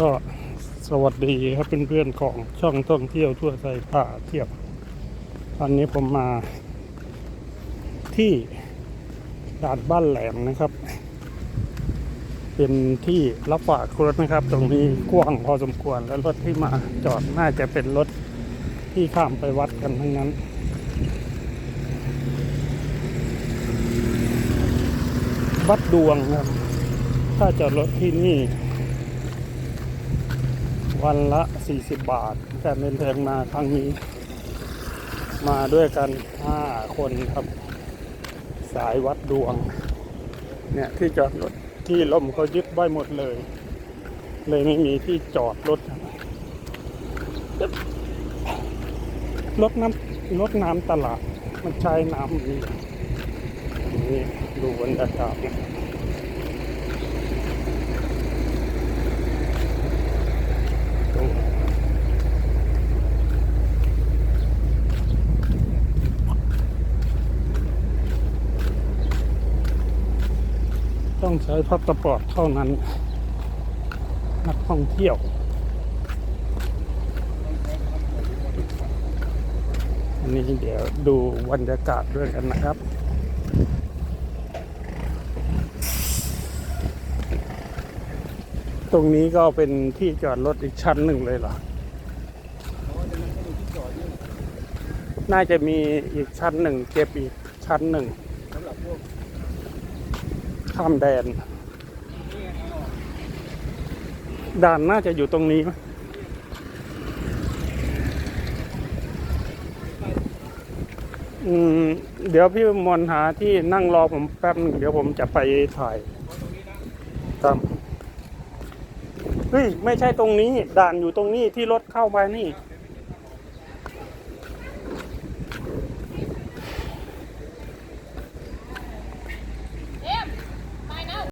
ก็สวัสดีครับเป็นเพื่อนๆของช่องท่องเที่ยวทั่วไทยป่าเที่ยวตอนนี้ผมมา ที่ด่านบ้านแหลมนะครับ เป็นที่รับฝากรถนะครับ ตรงนี้กว้างพอสมควรแล้วรถที่มาจอดน่าจะเป็นรถที่ข้ามไปวัดกันทั้งนั้นวัดดวงครับ ถ้าจอดรถที่นี่ วันละ 40 บาทการเดินทางมาครั้งนี้ มาด้วยกัน 5 คนครับ สายวัดดวง เนี่ย ที่จอดรถที่ล่มเขายึดไว้หมดเลย เลยไม่มีที่จอดรถรถน้ำรถน้ำตลาด มันใช้น้ำนี่นี่ดูบรรยากาศนะ ต้องใช้พาสปอร์ตเท่านั้น นักท่องเที่ยว อันนี้เดี๋ยวดูบรรยากาศด้วยกันนะครับตรงนี้ก็เป็นที่จอดรถอีกชั้นหนึ่งเลยเหรอ น่าจะมีอีกชั้นหนึ่งเก็บอีกชั้นหนึ่ง ข้ามแดน ด่านน่าจะอยู่ตรงนี้ไหมอืมเดี๋ยวพี่มนหาที่นั่งรอผมแป๊บหนึ่งเดี๋ยวผมจะไปถ่ายตามเฮ้ย ไม่ใช่ตรงนี้ ด่านอยู่ตรงนี้ที่รถเข้ามานี่